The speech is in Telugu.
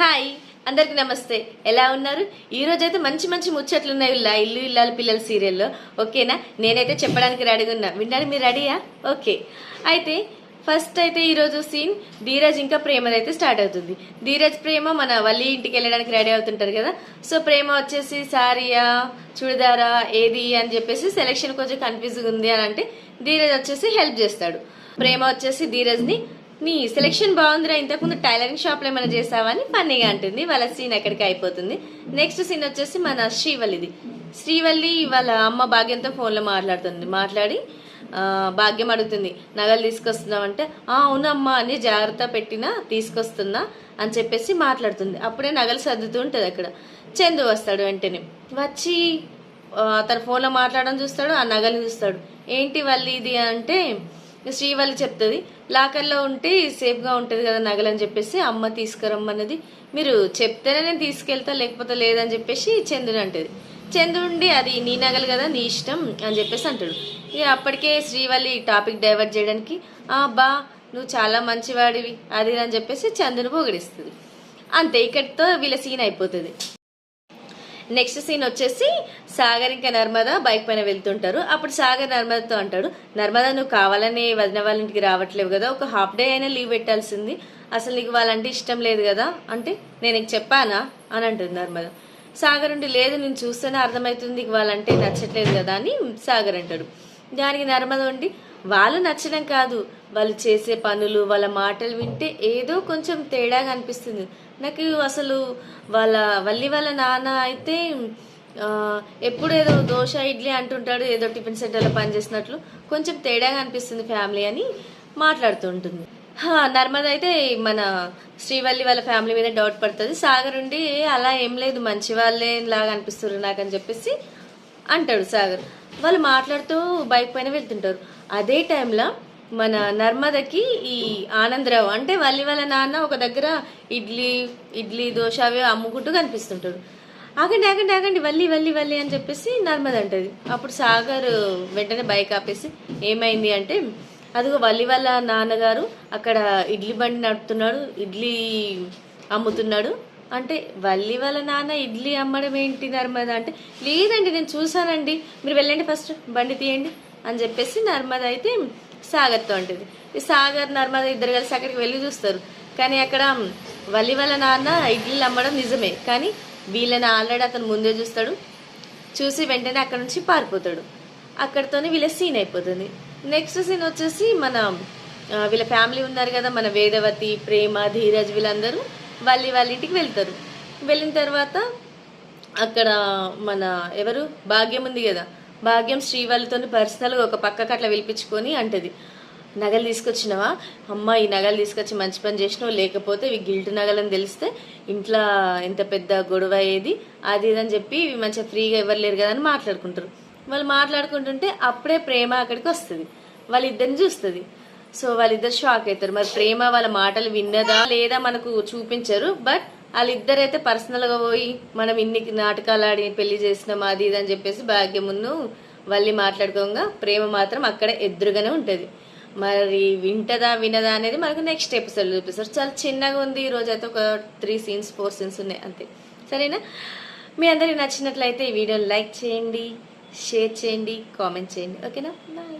హాయ్ అందరికి నమస్తే. ఎలా ఉన్నారు? ఈ రోజు అయితే మంచి మంచి ముచ్చట్లు ఉన్నాయి ఇలా ఇల్లు ఇల్లాలు పిల్లల సీరియల్లో. ఓకేనా? నేనైతే చెప్పడానికి రెడీగా ఉన్నా. వినడానికి మీరు రెడీయా? ఓకే. అయితే ఫస్ట్ అయితే ఈరోజు సీన్ ధీరజ్ ఇంకా ప్రేమదైతే అయితే స్టార్ట్ అవుతుంది. ధీరజ్ ప్రేమ మన వల్లి ఇంటికి వెళ్ళడానికి రెడీ అవుతుంటారు కదా? సో ప్రేమ వచ్చేసి సారీయా చుడిదారా ఏది? అని చెప్పేసి సెలెక్షన్ కొంచెం కన్ఫ్యూజ్గా ఉంది అని అంటే ధీరజ్ వచ్చేసి హెల్ప్ చేస్తాడు. ప్రేమ వచ్చేసి ధీరజ్ని నీ సెలెక్షన్ బాగుందిరా ఇంతకుముందు టైలరింగ్ షాప్లో ఏమైనా చేసావా అని ఫన్నీగా అంటుంది. వాళ్ళ సీన్ ఎక్కడికి అయిపోతుంది. నెక్స్ట్ సీన్ వచ్చేసి మన శ్రీవల్లిది. శ్రీవల్లి వాళ్ళ అమ్మ భాగ్యంతో ఫోన్లో మాట్లాడుతుంది. మాట్లాడి భాగ్యం అడుగుతుంది. నగలు తీసుకొస్తున్నామంటే "ఆ, అవునమ్మా అని జాగ్రత్త పెట్టినా తీసుకొస్తున్నా అని చెప్పేసి మాట్లాడుతుంది. అప్పుడే నగలు సర్దుతూ ఉంటుంది అక్కడ. చందు వస్తాడు వెంటనే. వచ్చి తన ఫోన్లో మాట్లాడడం చూస్తాడు ఆ నగలు చూస్తాడు. ఏంటి వల్లి ఇది? అంటే శ్రీవల్లి చెప్తుంది లాకర్లో ఉంటే సేఫ్గా ఉంటుంది కదా నగలని చెప్పేసి అమ్మ తీసుకురమ్మన్నది. మీరు చెప్తేనే నేను తీసుకెళ్తా లేకపోతే లేదని చెప్పేసి చందుని అంటది. చంద్రుండి ఉండి అది నీ నగలు కదా నీ ఇష్టం అని చెప్పేసి అంటాడు. ఇక అప్పటికే శ్రీవల్లి టాపిక్ డైవర్ట్ చేయడానికి "ఆ, బా నువ్వు చాలా మంచివాడివి అది అని చెప్పేసి చంద్రుని పొగిడిస్తుంది. అంతే ఇక్కడితో వీళ్ళ సీన్ అయిపోతుంది. నెక్స్ట్ సీన్ వచ్చేసి సాగర్ ఇంకా నర్మద బైక్ పైన వెళ్తుంటారు. అప్పుడు సాగర్ నర్మదతో అంటాడు నర్మద నువ్వు కావాలని వదిన వాళ్ళ ఇంటికి రావట్లేవు కదా ఒక హాఫ్ డే అయినా లీవ్ పెట్టాల్సింది. అసలు నీకు వాళ్ళంటే ఇష్టం లేదు కదా అంటే నేను నీకు చెప్పానా? అని అంటుంది నర్మద. సాగర్ ఉండి లేదు నేను చూస్తేనే అర్థమవుతుంది నీకు వాళ్ళంటే నచ్చట్లేదు కదా అని సాగర్ అంటాడు. దానికి నర్మద ఉండి వాళ్ళు నచ్చడం కాదు. వాళ్ళు చేసే పనులు వాళ్ళ మాటలు వింటే ఏదో కొంచెం తేడాగా అనిపిస్తుంది. నాకు అసలు వాళ్ళ వల్లి వాళ్ళ నాన్న అయితే ఎప్పుడు ఏదో దోశ ఇడ్లీ అంటుంటాడు ఏదో టిఫిన్ సెంటర్లో పనిచేసినట్లు కొంచెం తేడాగా అనిపిస్తుంది ఫ్యామిలీ అని మాట్లాడుతూ ఉంటుంది. నర్మద అయితే మన శ్రీవల్లి వాళ్ళ ఫ్యామిలీ మీద డౌట్ పడుతుంది. సాగర్ ఉండి అలా ఏం లేదు మంచి వాళ్ళే లాగా అనిపిస్తున్నారు నాకని చెప్పేసి అంటాడు సాగర్ వాళ్ళు మాట్లాడుతూ బైక్ పైన వెళ్తుంటారు. అదే టైంలో మన నర్మదకి ఈ ఆనందరావు అంటే వల్లి వాళ్ళ నాన్న ఒక దగ్గర ఇడ్లీ ఇడ్లీ దోశ అవి అమ్ముకుంటూ కనిపిస్తుంటాడు. ఆగండి ఆగండి ఆగండి వల్లి వల్లి వల్లి అని చెప్పేసి నర్మద అంటది. అప్పుడు సాగర్ వెంటనే బైక్ ఆపేసి ఏమైంది అంటే అదిగో వల్లి వాళ్ళ నాన్నగారు అక్కడ ఇడ్లీ బండి నడుపుతున్నాడు ఇడ్లీ అమ్ముతున్నాడు అంటే వల్లి వాళ్ళ నాన్న ఇడ్లీ అమ్మడం ఏంటి నర్మద అంటే లేదండి నేను చూసానండి మీరు వెళ్ళండి ఫస్ట్ బండి తీయండి అని చెప్పేసి నర్మద అయితే సాగర్తో ఉంటుంది. ఈ సాగర్ నర్మద ఇద్దరు కలిసి అక్కడికి వెళ్ళి చూస్తారు. కానీ అక్కడ వల్లి వాళ్ళ నాన్న ఇడ్లీలు అమ్మడం నిజమే. కానీ వీళ్ళని ఆల్రెడీ అతను ముందే చూస్తాడు. చూసి వెంటనే అక్కడ నుంచి పారిపోతాడు. అక్కడతోనే వీళ్ళ సీన్ అయిపోతుంది. నెక్స్ట్ సీన్ వచ్చేసి మన వీళ్ళ ఫ్యామిలీ ఉన్నారు కదా మన వేదవతి ప్రేమ ధీరజ్ వీళ్ళందరూ. వాళ్ళు వాళ్ళ ఇంటికి వెళ్తారు. వెళ్ళిన తర్వాత అక్కడ మన ఎవరు? భాగ్యం ఉంది కదా. భాగ్యం శ్రీవాళ్ళతో పర్సనల్గా ఒక పక్కకు అట్లా పిలిపించుకొని అంటది. నగలు తీసుకొచ్చినావా? అమ్మ ఈ నగలు తీసుకొచ్చి మంచి పని చేసినావు. లేకపోతే ఇవి గిల్ట్ నగలని తెలిస్తే ఇంట్లో ఎంత పెద్ద గొడవ అయ్యేది అది ఇదని అని చెప్పి ఇవి మంచిగా ఫ్రీగా ఎవరు లేరు కదా అని మాట్లాడుకుంటారు. వాళ్ళు మాట్లాడుకుంటుంటే అప్పుడే ప్రేమ అక్కడికి వస్తుంది. వాళ్ళిద్దరిని చూస్తుంది. సో వాళ్ళిద్దరు షాక్ అవుతారు. మరి ప్రేమ వాళ్ళ మాటలు విన్నదా లేదా మనకు చూపించరు. బట్ వాళ్ళిద్దరైతే పర్సనల్గా పోయి మనం ఇన్ని నాటకాలు ఆడి పెళ్ళి చేసినాం అది ఇది అని చెప్పేసి భాగ్యం ముందు వల్లి మాట్లాడుకోగా ప్రేమ మాత్రం అక్కడ ఎదురుగానే ఉంటుంది. మరి వింటదా వినదా అనేది మనకు నెక్స్ట్ ఎపిసోడ్ చూపిస్తారు. చాలా చిన్నగా ఉంది. ఈ రోజు అయితే ఒక త్రీ సీన్స్ ఫోర్ సీన్స్ ఉన్నాయి అంతే. సరేనా? మీ అందరికి నచ్చినట్లయితే ఈ వీడియోని లైక్ చేయండి షేర్ చేయండి కామెంట్ చేయండి. ఓకేనా బాయ్